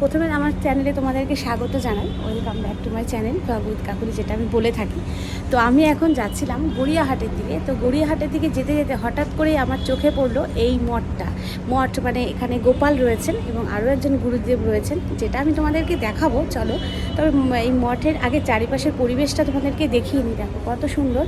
প্রথমে আমার চ্যানেলে তোমাদেরকে স্বাগত জানাই। Welcome back to my channel ভগবত কাকুরি যেটা আমি বলে থাকি। তো আমি এখন যাচ্ছিলাম গড়িয়াহাটের দিকে। তো গড়িয়াহাটের দিকে যেতে যেতে হঠাৎ করেই আমার চোখে পড়ল এই মঠটা। মঠ মানে এখানে গোপাল রয়েছেন এবং আরও একজন গুরুদেব রয়েছেন, যেটা আমি তোমাদেরকে দেখাবো, চলো। তবে এই মঠের আগে চারিপাশের পরিবেশটা তোমাদেরকে দেখিয়ে নিই। দেখো কত সুন্দর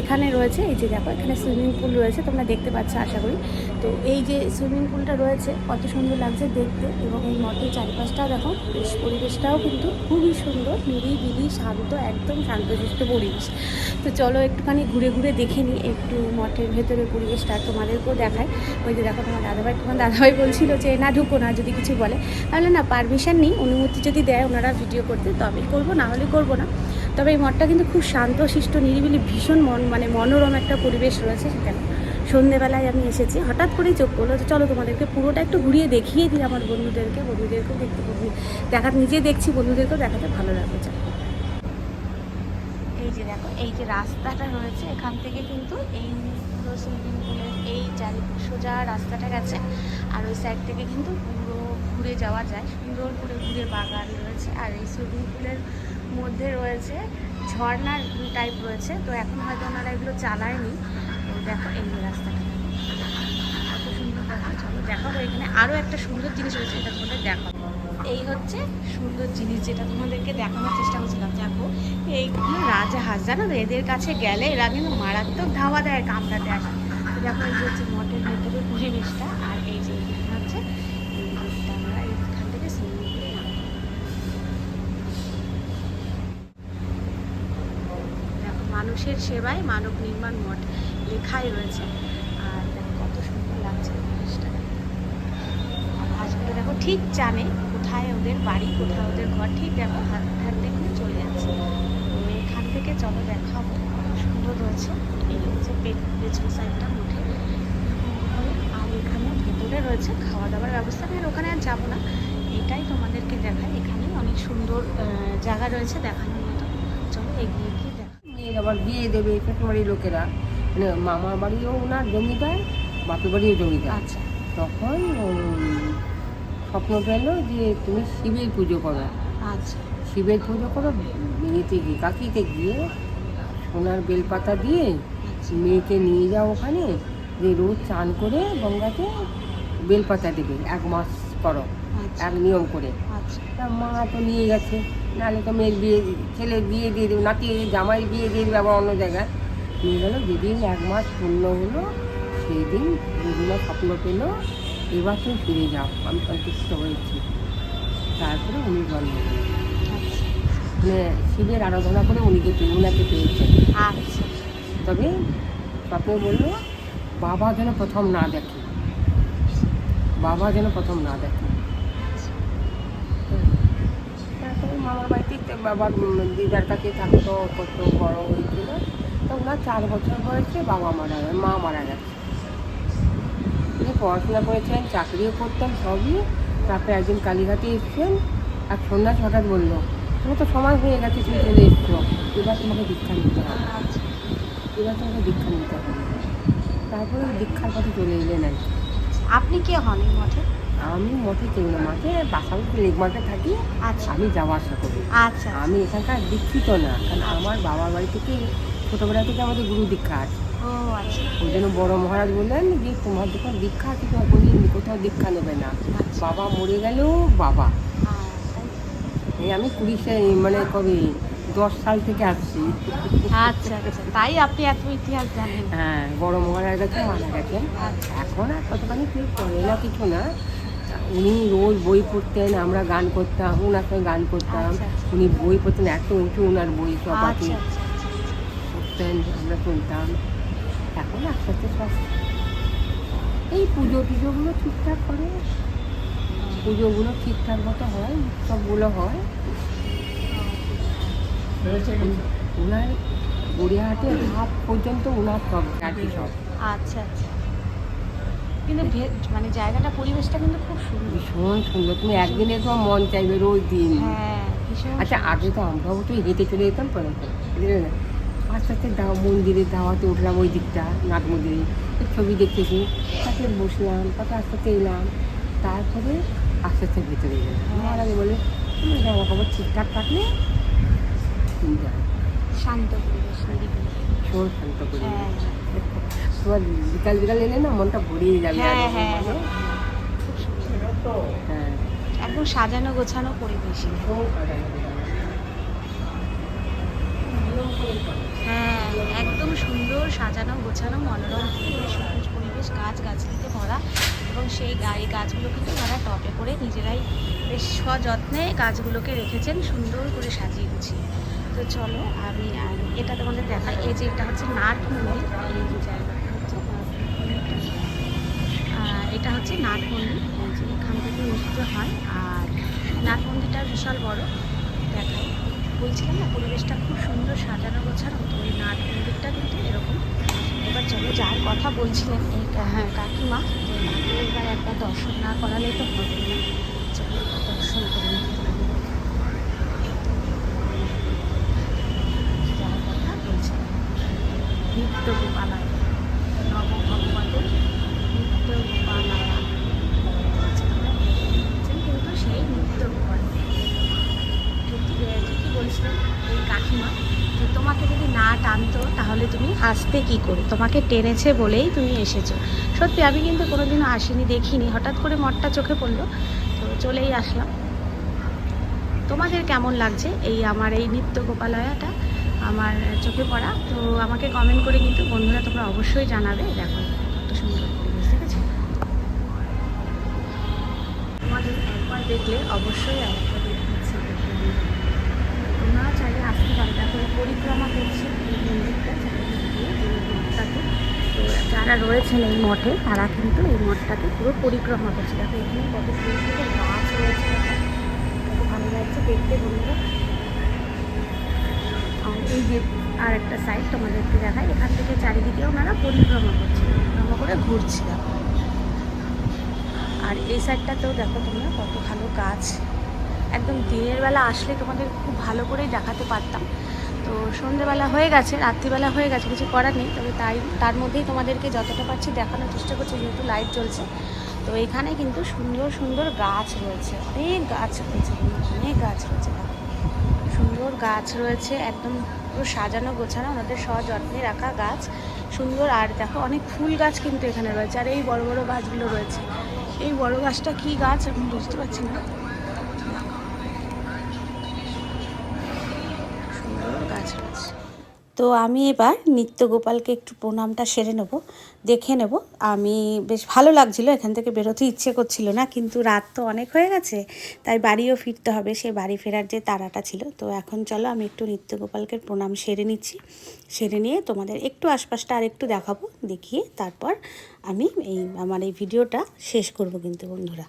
এখানে রয়েছে। এই যে দেখো, এখানে সুইমিং পুল রয়েছে, তোমরা দেখতে পাচ্ছ, আশা করি। তো এই যে সুইমিং পুলটা রয়েছে, কত সুন্দর লাগছে দেখতে এবং এই মঠের চারিপাশটাও দেখো, বেশ পরিবেশটাও কিন্তু খুবই সুন্দর, নিরিবিলি, শান্ত, একদম শান্তশিষ্ট পরিবেশ। তো চলো একটুখানি ঘুরে ঘুরে দেখে নিই, একটু মঠের ভেতরের পরিবেশটা তোমাদেরকেও দেখায় ওই যে দেখো তোমার দাদাভাই তোমার দাদাভাই বলছিল যে, না, ঢুকো না, যদি কিছু বলে। তাহলে না পারমিশন নেই, অনুমতি যদি দেয়, ওনারা ভিডিও করতে, তবেই করব, না হলে করব না। তবে এই মঠটা কিন্তু খুব শান্ত, শিষ্ট, নিরিবিলি, ভীষণ মন মানে মনোরম একটা পরিবেশ রয়েছে সেখানে। সন্ধেবেলায় আমি এসেছি। হঠাৎ করেই চোখ করল যে, চলো তোমাদেরকে পুরোটা একটু ঘুরিয়ে দেখিয়ে দিই আমার বন্ধুদেরকে, বন্ধুদেরকেও দেখতে বন্ধু দেখা, নিজে দেখছি, বন্ধুদেরকেও দেখাতে ভালো লাগবে। চলো এই যে দেখো, এই যে রাস্তাটা রয়েছে, এখান থেকে কিন্তু এই পুরো সুইমিং পুলের এই চারি সোজা রাস্তাটা গেছে। আর ওই সাইড থেকে কিন্তু পুরো ঘুরে যাওয়া যায়। সুন্দর করে ঘুরে বাগান রয়েছে আর এই সুইমিং পুলের মধ্যে রয়েছে ঝর্ণার টাইপ রয়েছে। তো এখন হয়তো ওনারা এগুলো চালায়নি। দেখো, এই রাস্তাটা। কত সুন্দর দেখো চলো দেখাবো এখানে আরও একটা সুন্দর জিনিস রয়েছে এটা তোমাদের দেখাবো। এই হচ্ছে সুন্দর জিনিস যেটা তোমাদেরকে দেখানোর চেষ্টা করছিলাম। দেখো এইগুলো রাজাহাঁস জানো তো? এদের কাছে গেলে এরা কিন্তু মারাত্মক ধাওয়া দেয় কামড়াতে আসে। দেখো, এই যে হচ্ছে মঠের ভেতরে পরিবেশটা, আর এই যে হচ্ছে এই আমরা এইখান থেকে সুইমিং পুলে নামবো। দেখো মানুষের সেবায় মানব নির্মাণ মঠ লেখাই রয়েছে। আর কত সুন্দর লাগছে আর হাঁসগুলো দেখো ঠিক জানে কোথায় ওদের বাড়ি, কোথায় ওদের ঘর, ঠিক দেখো হাত দেখলে চলে যাচ্ছে। এখান থেকে চলো দেখাবো সুন্দর রয়েছে। এই হচ্ছে পেছন সাইডটা উঠে আর এখানে ভেতরে রয়েছে খাওয়া দাওয়ার ব্যবস্থা। আমি আর ওখানে আর যাব না। এটাই তোমাদেরকে দেখায়। এখানে অনেক সুন্দর জায়গা রয়েছে দেখানোর মতো। চলো এগিয়ে গিয়ে আবার বিয়ে দেবে পেটের বাড়ির লোকেরা। মানে মামার বাড়িও ওনার জমিদার বাপের বাড়িও জমিদার। আচ্ছা। তখন স্বপ্ন পেল যে তুমি শিবের পুজো করো। আচ্ছা। শিবের পুজো করো মেয়েতে গিয়ে কাকিতে গিয়ে সোনার বেলপাতা দিয়ে আচ্ছা। মেয়েকে নিয়ে যাও ওখানে। যে রোজ চান করে গঙ্গাতে বেলপাতা দেবে এক মাস করো আচ্ছা। এক নিয়ম করে। তা মা তো নিয়ে গেছে নাহলে তো মেয়ের বিয়ে ছেলের বিয়ে দিয়ে দেবে নাতি জামাই বিয়ে দিয়ে দেবে আবার অন্য জায়গায়। নিয়ে গেল যেদিন এক মাস পূর্ণ হলো সেই দিন দিদিমা স্বপ্ন পেল এবার তুমি ফিরে যাও। আমি সন্তুষ্ট হয়েছি। তারপরে উনি জন্ম আচ্ছা মানে শিবের আরাধনা করে উনিকে পেয়ে উনাকে পেয়েছেন। আচ্ছা। তবে স্বপ্নে বলল বাবা যেন প্রথম না দেখে। বাবা যেন প্রথম না দেখে তারপরে মামার বাড়িতে বাবার দিদার কাছে থাকতো, কত বড় হয়েছিল। তো ওনার চার বছর বয়সে বাবা মারা মা মারা গেছে। উনি পড়াশোনা করেছিলেন, চাকরিও করতেন সবই। তারপরে একদিন কালীঘাটে এসছেন, আর সন্ধ্যা হঠাৎ বলল, তোমার তো সময় হয়ে গেছে, তুমি চলে এসছো। এবার তোমাকে দীক্ষা নিতে হবে। এবার তোমাকে দীক্ষা নিতে হবে। তারপরে দীক্ষার পথে চলে এলেন আর। আপনি কে হন এই মঠে? আমি মঠে চিনি না মাঠে পাশাপাশি লেগমাঠে থাকি আচ্ছা। আমি যাওয়া আসা করি। আচ্ছা। আমি এখানকার দীক্ষিত না কারণ আমার বাবার বাড়ি থেকে ছোটোবেলা থেকে আমাদের গুরু দীক্ষা আছে। আচ্ছা। ওই জন্য বড় মহারাজ বললেন যে তোমার যখন দীক্ষা আছে তোমার কোনোদিন কোথাও দীক্ষা নেবে না। আচ্ছা। বাবা মরে গেলেও বাবা। এই আমি কুড়ি মানে কবে দশ সাল থেকে আসছি। আচ্ছা আচ্ছা। তাই আপনি এত ইতিহাস জানেন। হ্যাঁ বড় মহারাজ গেছে মারা গেছেন। আচ্ছা। এখন আর কতখানি কেউ করে না কিছু না। উনি রোজ বই পড়তেন আমরা গান করতাম ওনার সঙ্গে গান করতাম। আচ্ছা, আচ্ছা। উনি বই পড়তেন এত উঁচু ওনার বই সব আছে আচ্ছা পড়তেন আমরা শুনতাম। এখন আস্তে আস্তে সব এই পুজো টুজোগুলো ঠিকঠাক করে? পুজোগুলো ঠিকঠাক মতো হয় উৎসবগুলো হয়? ওনার গড়িয়াহাটে হাফ পর্যন্ত ওনার সব আর কি সব। আচ্ছা আচ্ছা। কিন্তু মানে জায়গাটা পরিবেশটা কিন্তু খুব সুন্দর। ভীষণ সুন্দর। তুমি একদিনে তোমার মন চাইবে রোজ দিন। হ্যাঁ আচ্ছা। আগে তো আমরাও তো হেঁটে চলে যেতাম পরে? আস্তে আস্তে দাও মন্দিরে দাওয়াতে উঠলাম ওই দিকটা নাট মন্দিরে। ছবি দেখতেছি তারপরে বসলাম তারপরে আস্তে আস্তে এলাম। তারপরে আস্তে আস্তে ভেতরে গেলাম মারা গিয়ে বলে তুমি জামা কাপড় ঠিকঠাক থাকলে শান্ত পরিবেশ শান্ত করে তোমার বিকাল বিকাল এলে না মনটা ভরিয়ে যাবে হ্যাঁ হ্যাঁ। হ্যাঁ। একদম সাজানো গোছানো পরিবেশ। হ্যাঁ একদম সুন্দর সাজানো গোছানো মনোরম সবুজ পরিবেশ গাছ গাছলিতে ভরা এবং সেই গা- এই গাছগুলো কিন্তু তারা টপে করে নিজেরাই বেশ সযত্নে গাছগুলোকে রেখেছেন সুন্দর করে সাজিয়ে গুছিয়ে। তো চলো আমি এটা তোমাদের দেখাই। এই যে এটা হচ্ছে নাট মন্দির। এই যে জায়গাটা হচ্ছে নাট মন্দিরটা। আহ, এটা হচ্ছে নাট মন্দির। এখান থেকে উঠতে হয়। আর নাট মন্দিরটা বিশাল বড়। দেখাই। বলছিলাম না, পরিবেশটা খুব সুন্দর সাজানো গোছানো, তো ওই নাট মন্দিরটা কিন্তু এরকম। এবার চলো যার কথা বলছিলেন এই হ্যাঁ কাকিমা যে এবার একবার দর্শন না করালে তো হবে না চলো একবার দর্শন করে নিতে হবে। যার কথা বলছিলেন নিত্য গোপালায় নব ভগবতের নিত্য গোপালায় কিন্তু সেই নিত্য গোপাল ঠিক ঠিকই বলছিলেন এই কাকিমা যে তোমাকে যদি না টানতো তাহলে তুমি আসতে কি করে? তোমাকে টেনেছে বলেই তুমি এসেছ। সত্যি, আমি কিন্তু কোনোদিনও আসিনি দেখিনি। হঠাৎ করে মঠটা চোখে পড়ল, তো চলেই আসলাম। তোমাদের কেমন লাগছে এই আমার এই নিত্য গোপালয়াটা? আমার চোখে পড়া? তো আমাকে কমেন্ট করে কিন্তু বন্ধুরা তোমরা অবশ্যই জানাবে। দেখো, কত সুন্দর পরিবেশ দেখেছ তোমাদের একবার দেখলে অবশ্যই আরেকবার দেখতে ইচ্ছে করবে। চাইলে আসতে পারো। দেখো পরিক্রমা করছে যারা রয়েছেন এই মঠে, তারা কিন্তু এই মঠটাকে পুরো পরিক্রমা করছে। দেখো এখানে কত সুন্দর গাছ রয়েছে। কত ভালো লাগছে দেখতে বন্ধুরা। আর এই যে আর একটা সাইড তোমাদেরকে দেখায় এখান থেকে চারিদিকে ওনারা পরিক্রমা করছে, পরিক্রমা করে ঘুরছে। দেখো আর এই সাইডটাতেও দেখো তোমরা কত ভালো গাছ একদম দিনের বেলা আসলে তোমাদের খুব ভালো করেই দেখাতে পারতাম। তো সন্ধেবেলা হয়ে গেছে, রাত্রিবেলা হয়ে গেছে, কিছু করার নেই। তবে তাই, তার মধ্যেই তোমাদেরকে যতটা পারছি দেখানোর চেষ্টা করছি, যেহেতু লাইট জ্বলছে তো এখানে কিন্তু সুন্দর সুন্দর গাছ রয়েছে, অনেক গাছ রয়েছে, অনেক গাছ রয়েছে। সুন্দর গাছ রয়েছে, একদম পুরো সাজানো, গোছানো, ওনাদের সযত্নে রাখা গাছ। সুন্দর, আর দেখো অনেক ফুল গাছ কিন্তু এখানে রয়েছে, আর এই বড় বড় গাছগুলো রয়েছে। এই বড় গাছটা কি গাছ আমি বুঝতে পারছি না। তো আমি এবার নিত্য গোপালকে একটু প্রণামটা সেরে নেব, দেখে নেব। আমি বেশ ভালো লাগছিল, এখান থেকে বেরোতে ইচ্ছে করছিল না, কিন্তু রাত তো অনেক হয়ে গেছে, তাই বাড়িও ফিরতে হবে। সে বাড়ি ফেরার যে তারাটা ছিল, তো এখন চলো আমি একটু নিত্য গোপালকে প্রণাম সেরে নিচ্ছি। সেরে নিয়ে তোমাদের একটু আশপাশটা আর একটু দেখাবো, দেখিয়ে তারপর আমি এই, আমার এই ভিডিওটা শেষ করব কিন্তু বন্ধুরা।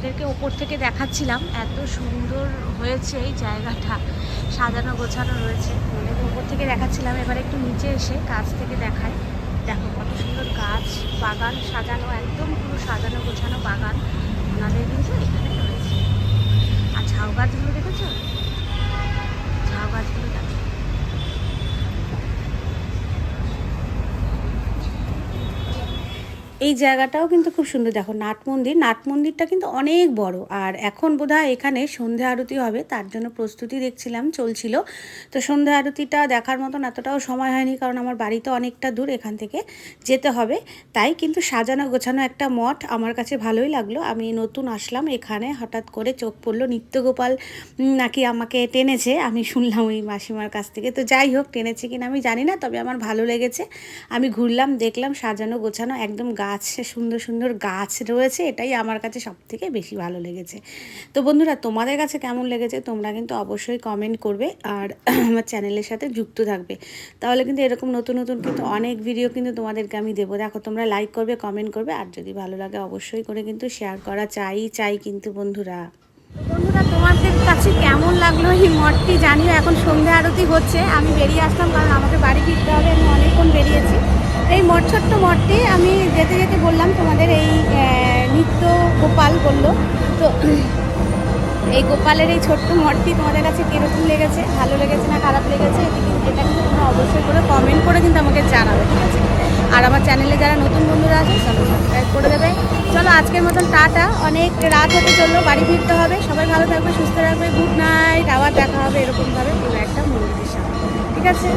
তোমাদেরকে ওপর থেকে দেখাচ্ছিলাম, এত সুন্দর হয়েছে এই জায়গাটা, সাজানো গোছানো রয়েছে। তোমাদেরকে ওপর থেকে দেখাচ্ছিলাম, এবার একটু নিচে এসে কাছ থেকে দেখাই। দেখো কত সুন্দর গাছ, বাগান সাজানো, একদম পুরো সাজানো গোছানো বাগান। ওনাদের কিন্তু এখানে রয়েছে। আর ঝাউ গাছগুলো দেখেছ ঝাউ গাছগুলো দেখো এই জায়গাটাও কিন্তু খুব সুন্দর। দেখো নাট মন্দির, নাট মন্দিরটা কিন্তু অনেক বড়। আর এখন বোধহয় এখানে সন্ধে আরতি হবে, তার জন্য প্রস্তুতি দেখছিলাম, চলছিল। তো সন্ধে আরতিটা দেখার মতন এতটাও সময় হয়নি, কারণ আমার বাড়ি তো অনেকটা দূর এখান থেকে যেতে হবে। তাই কিন্তু সাজানো গোছানো একটা মঠ আমার কাছে ভালোই লাগল। আমি নতুন আসলাম এখানে, হঠাৎ করে চোখ পড়ল নিত্যগোপাল নাকি আমাকে টেনেছে, আমি শুনলাম ওই মাসিমার কাছ থেকে। তো যাই হোক, টেনেছে কিনা আমি জানি না, তবে আমার ভালো লেগেছে। আমি ঘুরলাম, দেখলাম সাজানো গোছানো একদম গাছ সুন্দর সুন্দর গাছ রয়েছে, এটাই আমার কাছে সব থেকে বেশি ভালো লেগেছে। তো বন্ধুরা, তোমাদের কাছে কেমন লেগেছে তোমরা কিন্তু অবশ্যই কমেন্ট করবে আর আমার চ্যানেলের সাথে যুক্ত থাকবে। তাহলে কিন্তু এরকম নতুন নতুন কিন্তু অনেক ভিডিও কিন্তু তোমাদেরকে আমি দেবো। দেখো, তোমরা লাইক করবে কমেন্ট করবে, আর যদি ভালো লাগে অবশ্যই করে কিন্তু শেয়ার করা চাই চাই কিন্তু বন্ধুরা। বন্ধুরা, তোমাদের কাছে কেমন লাগল এই মঠটি? জানিও, এখন সন্ধ্যা আরতি হচ্ছে, আমি বেরিয়ে আসলাম, কারণ আমাকে বাড়ি ফিরতে হবে, আমি অনেকক্ষণ বেরিয়েছি। এই মঠ, ছোট্ট মঠটি আমি যেতে যেতে বললাম, তোমাদের এই নিত্য গোপাল বলল। তো এই গোপালের এই ছোট্ট মঠটি তোমাদের কাছে কীরকম লেগেছে? ভালো লেগেছে না খারাপ লেগেছে? এটি কিন্তু, এটা কিন্তু তোমরা অবশ্যই করে কমেন্ট করে কিন্তু আমাকে জানাবে, ঠিক আছে? আর আমার চ্যানেলে যারা নতুন বন্ধুরা আছে, সবাই সাবস্ক্রাইব করে দেবে। চলো আজকের মতন টাটা। অনেক রাত হতে চলল, বাড়ি ফিরতে হবে। সবাই ভালো থাকবে, সুস্থ রাখবে গুড নাইট আবার দেখা হবে এরকমভাবে কোনো একটা মন্দিরের সামনে, ঠিক আছে?